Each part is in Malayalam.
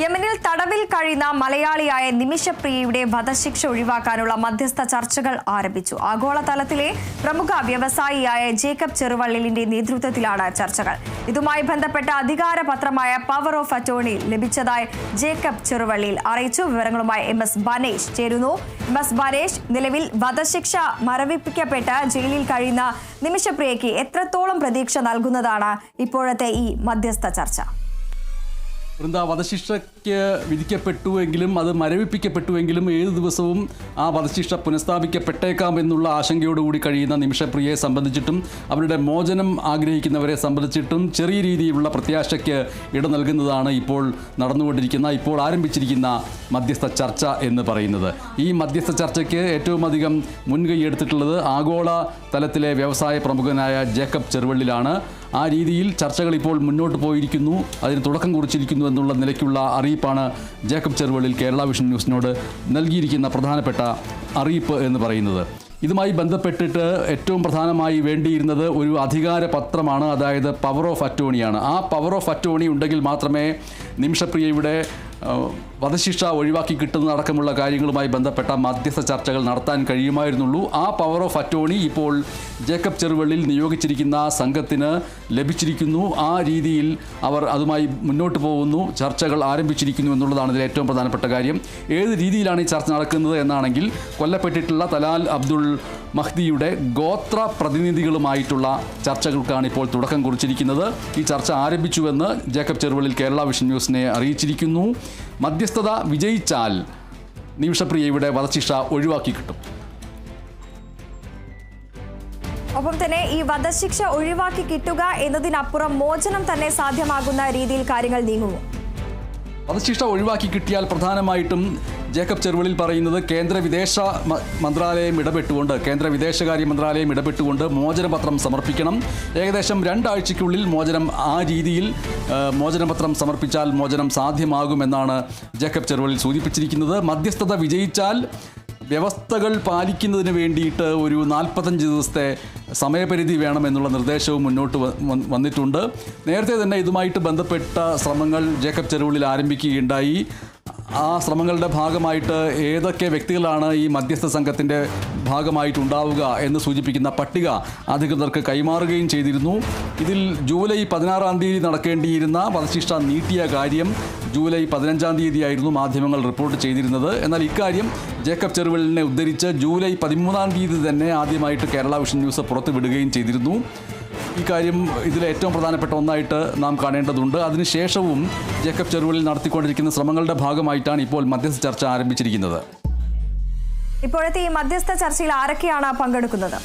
യമനിൽ തടവിൽ കഴിയുന്ന മലയാളിയായ നിമിഷപ്രിയയുടെ വധശിക്ഷ ഒഴിവാക്കാനുള്ള മധ്യസ്ഥ ചർച്ചകൾ ആരംഭിച്ചു. ആഗോളതലത്തിലെ പ്രമുഖ വ്യവസായിയായ ജേക്കബ് ചെറുവള്ളിലിന്റെ നേതൃത്വത്തിലാണ് ചർച്ചകൾ. ഇതുമായി ബന്ധപ്പെട്ട അധികാരപത്രമായ പവർ ഓഫ് അറ്റോണി ലഭിച്ചതായി ജേക്കബ് ചെറുവള്ളിയിൽ അറിയിച്ചു. വിവരങ്ങളുമായി എം എസ് ബനേഷ് ചേരുന്നു. എം എസ് ബനേഷ് നിലവിൽ വധശിക്ഷ മരവിപ്പിക്കപ്പെട്ട ജയിലിൽ കഴിയുന്ന നിമിഷപ്രിയയ്ക്ക് എത്രത്തോളം പ്രതീക്ഷ നൽകുന്നതാണ് ഇപ്പോഴത്തെ ഈ മധ്യസ്ഥ ചർച്ച? വൃന്ദ വധശിക്ഷയ്ക്ക് വിധിക്കപ്പെട്ടുവെങ്കിലും അത് മരവിപ്പിക്കപ്പെട്ടുവെങ്കിലും ഏത് ദിവസവും ആ വധശിക്ഷ പുനഃസ്ഥാപിക്കപ്പെട്ടേക്കാം എന്നുള്ള ആശങ്കയോടുകൂടി കഴിയുന്ന നിമിഷപ്രിയയെ സംബന്ധിച്ചിട്ടും അവരുടെ മോചനം ആഗ്രഹിക്കുന്നവരെ സംബന്ധിച്ചിട്ടും ചെറിയ രീതിയിലുള്ള പ്രത്യാശയ്ക്ക് ഇട നൽകുന്നതാണ് ഇപ്പോൾ നടന്നുകൊണ്ടിരിക്കുന്ന ഇപ്പോൾ ആരംഭിച്ചിരിക്കുന്ന മധ്യസ്ഥ ചർച്ച എന്ന് പറയുന്നത്. ഈ മധ്യസ്ഥ ചർച്ചയ്ക്ക് ഏറ്റവും അധികം മുൻകൈ എടുത്തിട്ടുള്ളത് ആഗോള തലത്തിലെ വ്യവസായ പ്രമുഖനായ ജേക്കബ് ചെറുവള്ളിലാണ്. ആ രീതിയിൽ ചർച്ചകൾ ഇപ്പോൾ മുന്നോട്ട് പോയിരിക്കുന്നു. അതിന് തുടക്കം കുറിച്ചിരിക്കുന്നു എന്നുള്ള നിലയ്ക്കുള്ള അറിയിപ്പാണ് ജേക്കബ് ചെറുവള്ളിൽ കേരള വിഷൻ ന്യൂസിനോട് നൽകിയിരിക്കുന്ന പ്രധാനപ്പെട്ട അറിയിപ്പ് എന്ന് പറയുന്നത്. ഇതുമായി ബന്ധപ്പെട്ടിട്ട് ഏറ്റവും പ്രധാനമായി വേണ്ടിയിരുന്നത് ഒരു അധികാര പത്രമാണ് അതായത് പവർ ഓഫ് അറ്റോണിയാണ്. ആ പവർ ഓഫ് അറ്റോണി ഉണ്ടെങ്കിൽ മാത്രമേ നിമിഷപ്രിയയുടെ വധശിക്ഷ ഒഴിവാക്കി കിട്ടുന്നതടക്കമുള്ള കാര്യങ്ങളുമായി ബന്ധപ്പെട്ട മധ്യസ്ഥ ചർച്ചകൾ നടത്താൻ കഴിയുമായിരുന്നുള്ളൂ. ആ പവർ ഓഫ് അറ്റോണി ഇപ്പോൾ ജേക്കബ് ചെറുവള്ളിൽ നിയോഗിച്ചിരിക്കുന്ന സംഘത്തിന് ലഭിച്ചിരിക്കുന്നു. ആ രീതിയിൽ അവർ അതുമായി മുന്നോട്ട് പോകുന്നു. ചർച്ചകൾ ആരംഭിച്ചിരിക്കുന്നു എന്നുള്ളതാണ് ഇതിൽ ഏറ്റവും പ്രധാനപ്പെട്ട കാര്യം. ഏത് രീതിയിലാണ് ഈ ചർച്ച നടക്കുന്നത് എന്നാണെങ്കിൽ കൊല്ലപ്പെട്ടിട്ടുള്ള തലാൽ അബ്ദുൾ മഹ്ദിയുടെ ഗോത്ര പ്രതിനിധികളുമായിട്ടുള്ള ചർച്ചകൾക്കാണ് ഇപ്പോൾ തുടക്കം കുറിച്ചിരിക്കുന്നത്. ഈ ചർച്ച ആരംഭിച്ചുവെന്ന് ജേക്കബ് ചെറുവള്ളിൽ കേരള വിഷൻ ന്യൂസിനെ അറിയിച്ചിരിക്കുന്നു. മധ്യസ്ഥത വിജയിച്ചാൽ നിമിഷപ്രിയയുടെ വധശിക്ഷ ഒഴിവാക്കി കിട്ടും. ഒപ്പം തന്നെ ഈ വധശിക്ഷ ഒഴിവാക്കി കിട്ടുക എന്നതിനപ്പുറം മോചനം തന്നെ സാധ്യമാകുന്ന രീതിയിൽ കാര്യങ്ങൾ നീങ്ങുമോ വധശിക്ഷ ഒഴിവാക്കി കിട്ടിയാൽ പ്രധാനമായിട്ടും ജേക്കബ് ചെറുവിളിൽ പറയുന്നത് കേന്ദ്ര വിദേശ മന്ത്രാലയം ഇടപെട്ടുകൊണ്ട് കേന്ദ്ര വിദേശകാര്യ മന്ത്രാലയം ഇടപെട്ടുകൊണ്ട് മോചനപത്രം സമർപ്പിക്കണം. ഏകദേശം രണ്ടാഴ്ചയ്ക്കുള്ളിൽ മോചനം ആ രീതിയിൽ മോചനപത്രം സമർപ്പിച്ചാൽ മോചനം സാധ്യമാകുമെന്നാണ് ജേക്കബ് ചെറുവിളിൽ സൂചിപ്പിച്ചിരിക്കുന്നത്. മധ്യസ്ഥത വിജയിച്ചാൽ വ്യവസ്ഥകൾ പാലിക്കുന്നതിന് വേണ്ടിയിട്ട് ഒരു നാൽപ്പത്തഞ്ച് ദിവസത്തെ സമയപരിധി വേണമെന്നുള്ള നിർദ്ദേശവും മുന്നോട്ട് വന്നിട്ടുണ്ട്. നേരത്തെ തന്നെ ഇതുമായിട്ട് ബന്ധപ്പെട്ട ശ്രമങ്ങൾ ജേക്കബ് ചെറുവിളിൽ ആരംഭിക്കുകയുണ്ടായി. ആ ശ്രമങ്ങളുടെ ഭാഗമായിട്ട് ഏതൊക്കെ വ്യക്തികളാണ് ഈ മധ്യസ്ഥ സംഘത്തിന്റെ ഭാഗമായിട്ടുണ്ടാവുക എന്ന് സൂചിപ്പിക്കുന്ന പട്ടിക അധികൃതർക്ക് കൈമാറുകയും ചെയ്തിരുന്നു. ഇതിൽ ജൂലൈ പതിനാറാം തീയതി നടക്കേണ്ടിയിരുന്ന വധശിക്ഷ നീട്ടിയ കാര്യം ജൂലൈ പതിനഞ്ചാം തീയതിയായിരുന്നു മാധ്യമങ്ങൾ റിപ്പോർട്ട് ചെയ്തിരുന്നത്. എന്നാൽ ഇക്കാര്യം ജേക്കബ് ചെറുവിളിനെ ഉദ്ധരിച്ച് ജൂലൈ പതിമൂന്നാം തീയതി തന്നെ ആദ്യമായിട്ട് കേരള വിഷൻ ന്യൂസ് പുറത്തുവിടുകയും ചെയ്തിരുന്നു. ഈ കാര്യം ഇതിൽ ഏറ്റവും പ്രധാനപ്പെട്ട ഒന്നായിട്ട് നാം കാണേണ്ടതുണ്ട്. അതിനുശേഷവും ജേക്കബ് ചെറുവിളിൽ നടത്തിക്കൊണ്ടിരിക്കുന്ന ശ്രമങ്ങളുടെ ഭാഗമായിട്ടാണ് ഇപ്പോൾ മധ്യസ്ഥ ചർച്ച ആരംഭിച്ചിരിക്കുന്നത്. ഇപ്പോഴത്തെ ഈ മധ്യസ്ഥ ചർച്ചയിൽ ആരൊക്കെയാണ് പങ്കെടുക്കുന്നത്?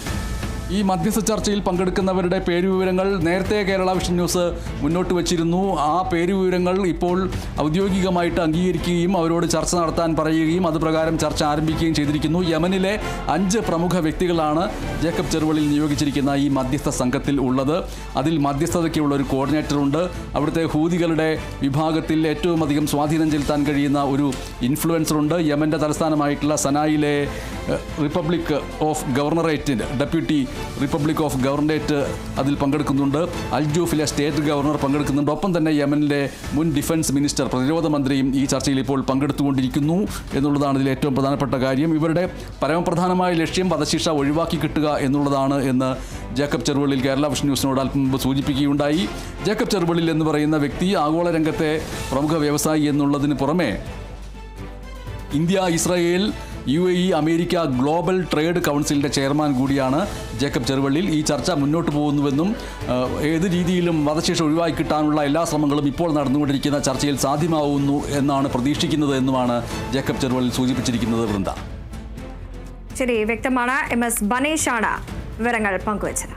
ഈ മധ്യസ്ഥ ചർച്ചയിൽ പങ്കെടുക്കുന്നവരുടെ പേരുവിവരങ്ങൾ നേരത്തെ കേരള വിഷൻ ന്യൂസ് മുന്നോട്ട് വച്ചിരുന്നു. ആ പേരുവിവരങ്ങൾ ഇപ്പോൾ ഔദ്യോഗികമായിട്ട് അംഗീകരിക്കുകയും അവരോട് ചർച്ച നടത്താൻ പറയുകയും അതുപ്രകാരം ചർച്ച ആരംഭിക്കുകയും ചെയ്തിരിക്കുന്നു. യമനിലെ അഞ്ച് പ്രമുഖ വ്യക്തികളാണ് ജേക്കബ് ചെറുവളിൽ നിയോഗിച്ചിരിക്കുന്ന ഈ മധ്യസ്ഥ സംഘത്തിൽ ഉള്ളത്. അതിൽ മധ്യസ്ഥതയ്ക്കുള്ള ഒരു കോർഡിനേറ്റർ ഉണ്ട്. അവിടുത്തെ ഹൂതികളുടെ വിഭാഗത്തിൽ ഏറ്റവും അധികം സ്വാധീനം ചെലുത്താൻ കഴിയുന്ന ഒരു ഇൻഫ്ലുവൻസർ ഉണ്ട്. യമന്റെ തലസ്ഥാനമായിട്ടുള്ള സനായിലെ റിപ്പബ്ലിക് ഓഫ് ഗവർണറേറ്റിന്റെ ഡെപ്യൂട്ടി റിപ്പബ്ലിക് ഓഫ് ഗവർണറേറ്റ് അതിൽ പങ്കെടുക്കുന്നുണ്ട്. അൽജൂഫിലെ സ്റ്റേറ്റ് ഗവർണർ പങ്കെടുക്കുന്നുണ്ട്. ഒപ്പം തന്നെ യമനിലെ മുൻ ഡിഫൻസ് മിനിസ്റ്റർ പ്രതിരോധ മന്ത്രിയും ഈ ചർച്ചയിൽ ഇപ്പോൾ പങ്കെടുത്തുകൊണ്ടിരിക്കുന്നു എന്നുള്ളതാണ് ഇതിൽ ഏറ്റവും പ്രധാനപ്പെട്ട കാര്യം. ഇവരുടെ പരമപ്രധാനമായ ലക്ഷ്യം വധശിക്ഷ ഒഴിവാക്കി കിട്ടുക എന്നുള്ളതാണ് എന്ന് ജേക്കബ് ചെറുവള്ളിൽ കേരള വിഷൻ ന്യൂസിനോട് അല്പം മുമ്പ് സൂചിപ്പിക്കുകയുണ്ടായി. ജേക്കബ് ചെറുവള്ളിൽ എന്ന് പറയുന്ന വ്യക്തി ആഗോള രംഗത്തെ പ്രമുഖ വ്യവസായി എന്നുള്ളതിന് പുറമെ India Israel U A E America global trade കൗൺസിലിന്റെ ചെയർമാൻ കൂടിയാണ് ജേക്കബ് ചെറുവള്ളിൽ ഈ ചർച്ച മുന്നോട്ട് പോകുന്നുവെന്നും ഏത് രീതിയിലും വധശിക്ഷ ഒഴിവാക്കി കിട്ടാനുള്ള എല്ലാ ശ്രമങ്ങളും ഇപ്പോൾ നടന്നുകൊണ്ടിരിക്കുന്ന ചർച്ചയിൽ സാധ്യമാവുന്നു എന്നാണ് പ്രതീക്ഷിക്കുന്നത് എന്നുമാണ് ജേക്കബ് ചെറുവള്ളിൽ സൂചിപ്പിച്ചിരിക്കുന്നത് വൃന്ദ. ശരി വ്യക്തമാണ്. എം എസ് ബനേഷാണ് വിവരങ്ങൾ പങ്കുവച്ചത്.